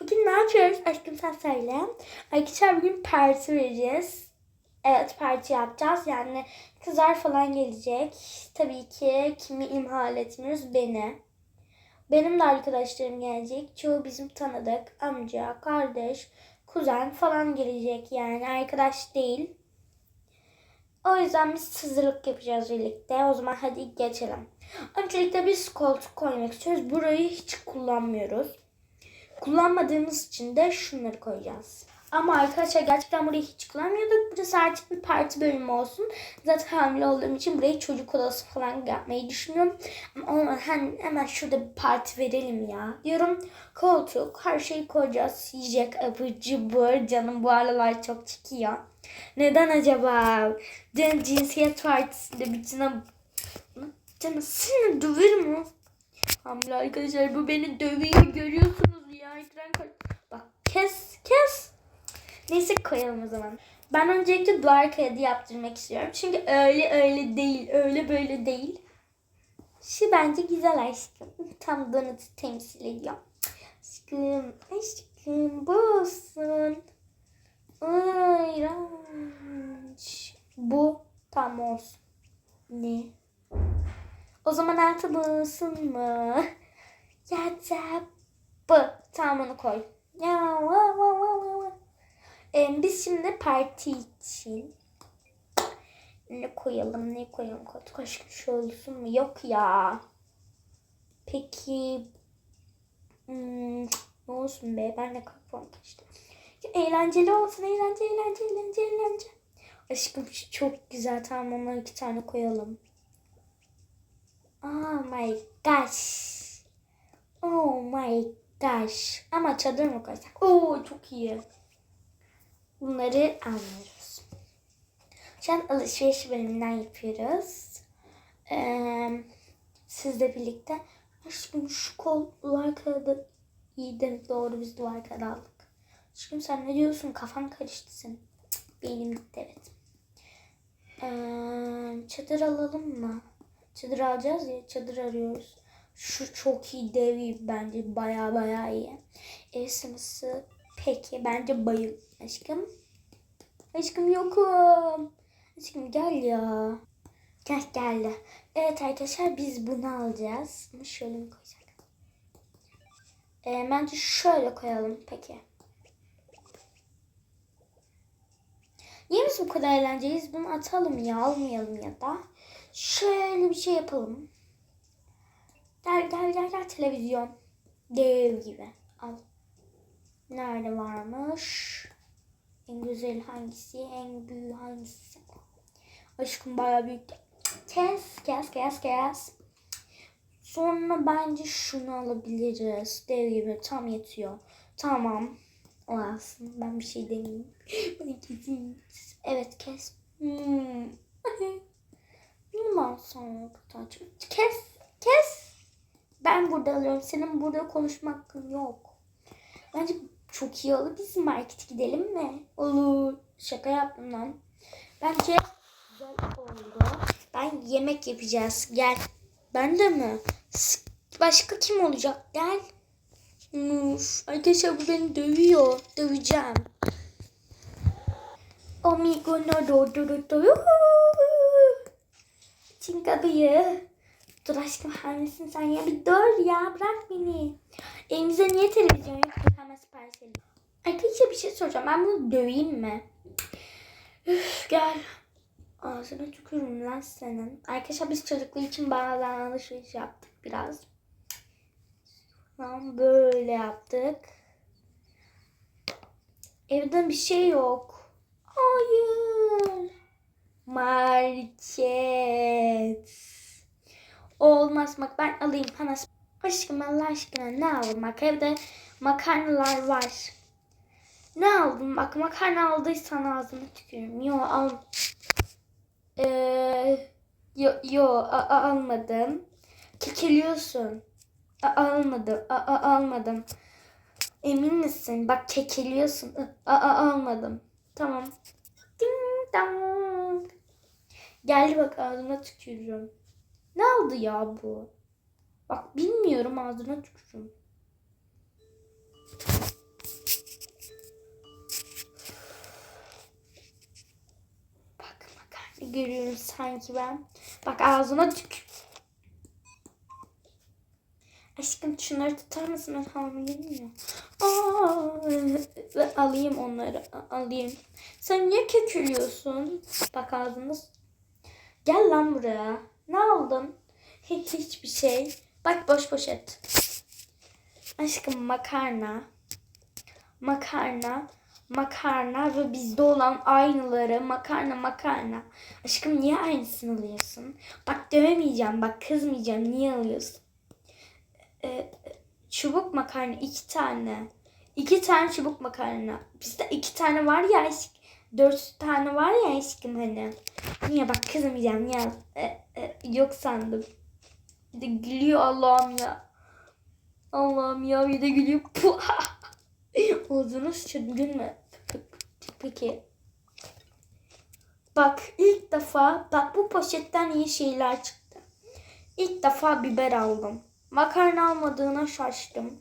Bugün ne yapıyoruz? Aşkım sen söyle. Arkadaşlar bugün parti vereceğiz. Evet parti yapacağız. Yani kızlar falan gelecek. Tabii ki kimi imhal etmiyoruz? Beni. Benim de arkadaşlarım gelecek. Çoğu bizim tanıdık. Amca, kardeş, kuzen falan gelecek yani. Arkadaş değil. O yüzden biz hazırlık yapacağız birlikte. O zaman hadi geçelim. Öncelikle biz koltuk koymak istiyoruz. Burayı hiç kullanmıyoruz. Kullanmadığımız için de şunları koyacağız. Ama arkadaşlar gerçekten burayı hiç kullanmıyorduk. Burası artık bir parti bölümü olsun. Zaten hamile olduğum için burayı çocuk odası falan yapmayı düşünüyorum. Ama olmadı. Hemen, hemen şurada bir parti verelim ya. Diyorum koltuk her şeyi koyacağız. Yiyecek abur cubur. Canım bu aralar çok çekiyor. Neden acaba? Dün cinsiyet partisinde bütün Canım seni döverim o. Hamile arkadaşlar bu beni dövüyor görüyorsunuz ya. Ekran. Bak kes kes. Neyse koyalım o zaman. Ben öncelikle duvar kağıdı yaptırmak istiyorum. Çünkü öyle öyle değil. Öyle böyle değil. Şu bence güzel aşkım. Tam donatı temsil ediyor. Aşkım, aşkım bu olsun. İğrenç. Bu tam olsun. Ne? O zaman altı bulsun mu? Ya da bu. Tamam onu koy. Ya va va va va. Ee, biz şimdi parti için ne koyalım ne koyalım koltuk aşkım şu olsun mu? Yok ya. Peki hmm, ne olsun be ben de kafam kaçtı. Eğlenceli olsun eğlence eğlence eğlence eğlence. Aşkım çok güzel tamam ona iki tane koyalım. Oh my gosh. Oh my gosh. Ama çadır mı koysak? Oo çok iyi. Bunları anlıyoruz. Şu an alışveriş bölümünden yapıyoruz. Ee, sizle birlikte. Aşkım şu kollar kağıdı iyiydi. Doğru biz duvar kağıdı aldık. Aşkım sen ne diyorsun? Kafam karıştı senin. Beynim gitti evet. Ee, çadır alalım mı? Çadır alacağız ya çadır arıyoruz. Şu çok iyi dev iyi bence baya baya iyi. Ev sınısı peki bence bayıl aşkım. Aşkım yokum. Aşkım gel ya. Gel gel. Evet arkadaşlar biz bunu alacağız. Ama şöyle mi koysak? Ee, bence şöyle koyalım peki. Niye biz bu kadar eğlenceliyiz? Bunu atalım ya almayalım ya da. Şöyle bir şey yapalım. Gel gel gel gel televizyon. Dev gibi. Al. Nerede varmış? En güzel hangisi? En büyük hangisi? Aşkım bayağı büyük. Kes kes kes kes. Sonra bence şunu alabiliriz. Dev gibi tam yetiyor. Tamam. O alsın. Ben bir şey demeyeyim. Evet kes. Hmm. Bunu mu alsam Kıtaç? Kes. Kes. Ben burada alıyorum. Senin burada konuşma hakkın yok. Bence çok iyi olur. Biz market gidelim mi? Olur. Şaka yaptım lan. Bence güzel oldu. Ben yemek yapacağız. Gel. Ben de mi? Başka kim olacak? Gel. Uf, arkadaşlar bu beni dövüyor. Döveceğim. Amigo no do do do do. Çin kapıyı. Dur aşkım hamilesin sen ya bir dur ya bırak beni. Evimize niye televizyon yok? Dur hemen sipariş edelim. Arkadaşlar bir şey soracağım. Ben bunu döveyim mi? Üf, gel. Ağzına tükürürüm lan senin. Arkadaşlar biz çocukluğu için bazen alışveriş yaptık biraz. Tamam böyle yaptık. Evde bir şey yok. Hayır. Market. Olmaz bak ben alayım hemen. Aşkım Allah aşkına ne bak evde makarnalar var. Ne aldın bak makarna aldıysan ağzına tükürüm. Yo al. Ee, yo, yo a- almadım. Kekeliyorsun. A- almadım. A- a- almadım. Emin misin? Bak kekeliyorsun. A- a- almadım. Tamam. Ding dong. Geldi bak ağzıma tükürüyorum. Ne oldu ya bu? Bak bilmiyorum ağzına tükürüyorum. Bak makarna görüyorum sanki ben. Bak ağzına tük. Aşkım şunları tutar mısın? Ben hamileyim ya. Aa, alayım onları. Alayım. Sen niye kökülüyorsun? Bak ağzını. Gel lan buraya. Ne aldın? Hiç hiçbir şey. Bak boş poşet. Aşkım makarna. Makarna. Makarna ve bizde olan aynıları. Makarna makarna. Aşkım niye aynısını alıyorsun? Bak dövmeyeceğim. Bak kızmayacağım. Niye alıyorsun? Ee, çubuk makarna iki tane. İki tane çubuk makarna. Bizde iki tane var ya aşk. Dört tane var ya aşkım hani. Niye bak kızmayacağım ya. Ee, e, yok sandım. Bir de gülüyor Allah'ım ya. Allah'ım ya bir de gülüyor. Ağzını sıçradı gülme. Peki. Bak ilk defa bak bu poşetten iyi şeyler çıktı. İlk defa biber aldım. Makarna almadığına şaştım.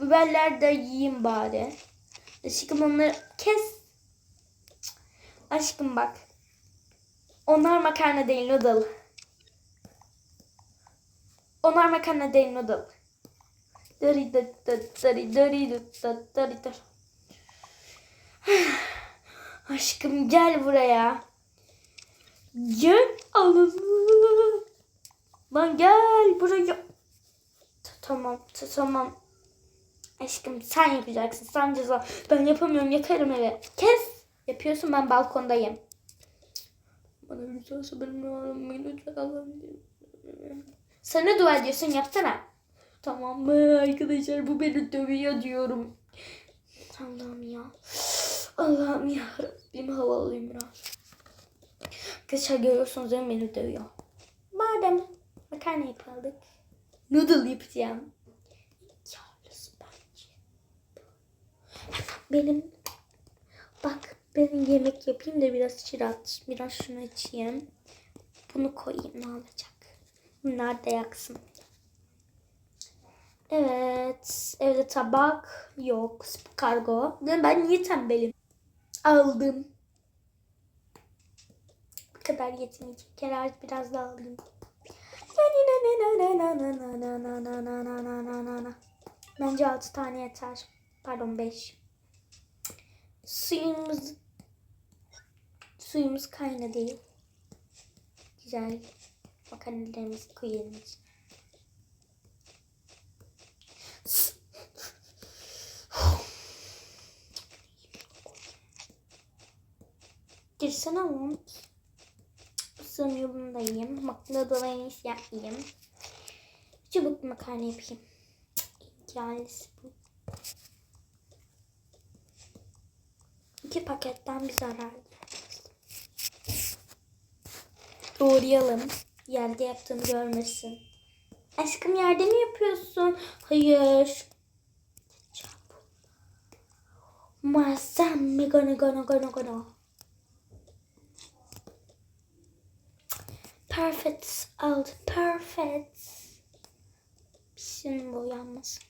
Biberler de yiyeyim bari. Aşkım onları kes. Aşkım bak. Onlar makarna değil noodle. Onlar makarna değil noodle. Dari da da dari dari da da dari da. Aşkım gel buraya. Gel alın. Lan gel buraya. Ta- Tamam ta- tamam. Aşkım sen yapacaksın. Sen ceza. Ben yapamıyorum. Yakarım eve. Kes. Yapıyorsun ben balkondayım. Bana lütfen benim oğlum lütfen Allah'ım. Ne dua ediyorsun yapsana. Tamam mı arkadaşlar bu beni dövüyor diyorum. Allah'ım ya. Allah'ım ya Rabbim hava alayım biraz. Arkadaşlar görüyorsunuz değil mi beni dövüyor. Madem makarna yapaldık. Noodle yapacağım. Bence. Benim bak benim yemek yapayım da biraz çirat. Biraz şunu içeyim. Bunu koyayım ne olacak. Bunlar da yaksın. Evet. Evde tabak yok. Kargo. Ben niye tembelim? Aldım. Bu kadar yetmeyecek. Herhalde biraz daha alayım. Bence 6 tane yeter. Pardon 5. Suyumuz suyumuz kaynadı. Güzel. Makarnalarımızı koyalım. Girsene oğlum. Sığmıyor bunu da yiyeyim. Makarnalarını yapayım. Çubuk makarna yapayım. İdealisi bu. İki paketten bir zarar. Doğrayalım. Yerde yaptığını görmesin. Aşkım yerde mi yapıyorsun? Hayır. Muazzam mi gana gana gana gana. Perfect oldu. Perfect. Şimdi boyanmasın.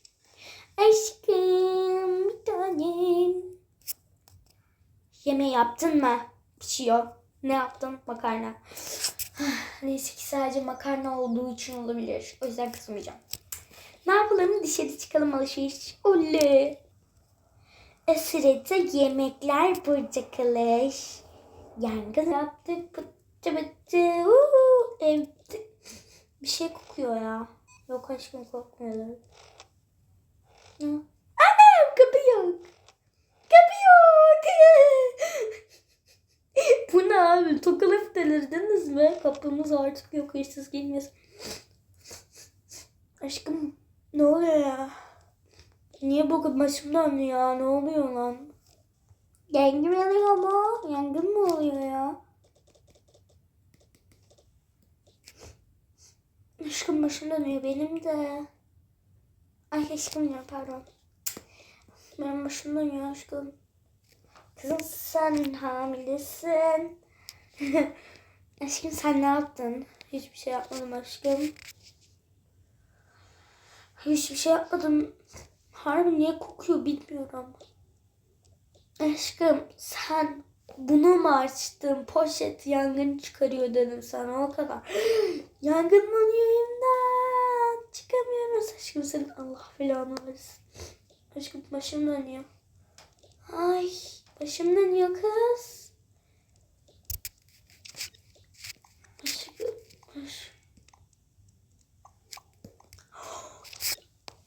Aşkım bir tanem. Yemeği yaptın mı? Pişiyor. Ne yaptın? Makarna. Neyse ki sadece makarna olduğu için olabilir. O yüzden kızmayacağım. Ne yapalım? Dışarı çıkalım alışveriş. Oley. O yemekler burada kalır. Yangın yaptık. Pıttı. Uhu. Evde. Bir şey kokuyor ya. Yok aşkım kokmuyorlar. Hı. Anam kapı yok. Kapı yok. Bu ne abi? Tokalı delirdiniz mi? Kapımız artık yok. Hırsız gelmesin. Aşkım ne oluyor ya? Niye bu başım döndü ya? Ne oluyor lan? Yangın oluyor mu? Yangın mı oluyor ya? Aşkım başım dönüyor benim de. Ay aşkım ya pardon. Benim başım dönüyor aşkım. Kızım sen hamilesin. aşkım sen ne yaptın? Hiçbir şey yapmadım aşkım. Hiçbir şey yapmadım. Harbi niye kokuyor bilmiyorum. Aşkım sen bunu mu açtın? Poşet yangın çıkarıyor dedim sana o kadar. Yangınlanıyor imdat. Çıkamıyoruz aşkım senin Allah belanı versin. Aşkım başım dönüyor. Ay başım dönüyor kız. Aşkım. aşkım.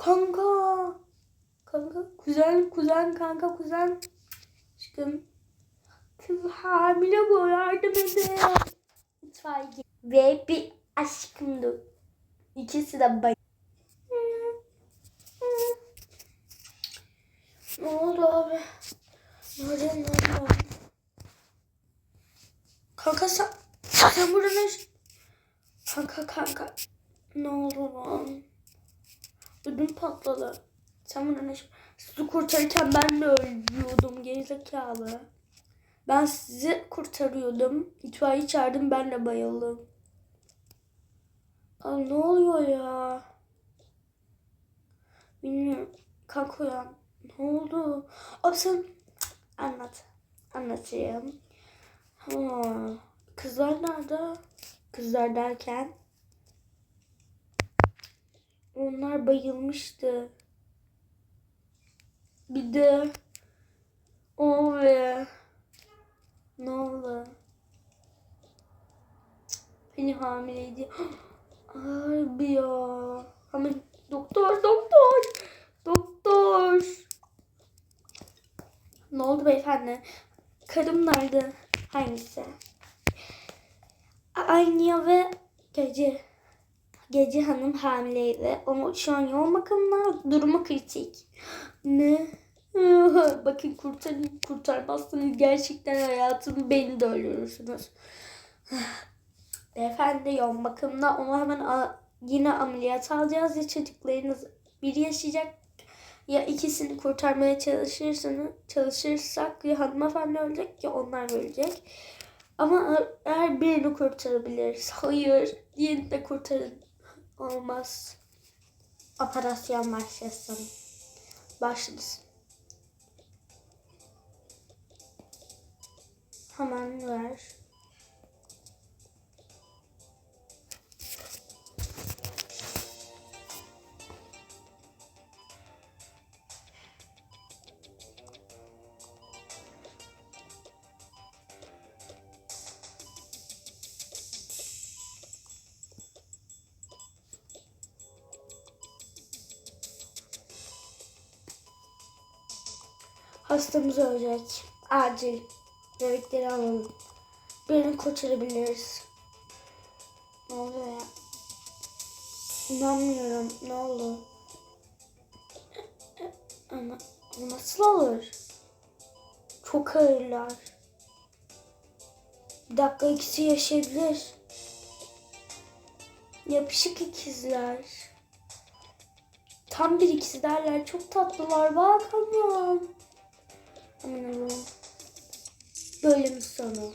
Kanka. Kanka kuzen kuzen kanka kuzen. Aşkım. Kız hamile bu yardım edin. İtfaiye. Ve bir aşkımdı. İkisi de bay. Ne oldu abi? Nerede ne oldu? Kanka sen, sen burada ne? Kanka kanka. Ne oldu lan? Ödüm patladı. Sen burada ne? Sizi kurtarırken ben de ölüyordum gerizekalı. Ben sizi kurtarıyordum. İtfaiye çağırdım ben de bayıldım. Ay ne oluyor ya? Bilmiyorum. Kalk uyan. Ne oldu? Abi sen anlat. Anlatayım. Ha, kızlar nerede? Kızlar derken onlar bayılmıştı. Bir de o ve ne oldu? Beni hamileydi. Harbi ya. Ama doktor doktor. Doktor. Ne oldu beyefendi? Karım nerede? Hangisi? Aynı ve gece. Gece hanım hamileydi. Ama şu an yoğun bakımda durumu kritik. Ne? Bakın kurtarın kurtarmazsanız gerçekten hayatımı beni de öldürürsünüz. Beyefendi yoğun bakımda onu hemen yine ameliyat alacağız ya çocuklarınız biri yaşayacak ya ikisini kurtarmaya çalışırsanız çalışırsak ya hanımefendi ölecek ya onlar ölecek. Ama eğer birini kurtarabiliriz. Hayır, diğerini de kurtarın. Olmaz. Operasyon başlasın. Başlasın. Hemen ver. Hastamız ölecek. Acil. Bebekleri alalım. Birini kurtarabiliriz. Ne oluyor ya? İnanmıyorum. Ne oldu? Ama nasıl olur? Çok ağırlar. Bir dakika ikisi yaşayabilir. Yapışık ikizler. Tam bir ikisi derler. Çok tatlılar. Bak aman. Allah'ım. Bölüm sonu.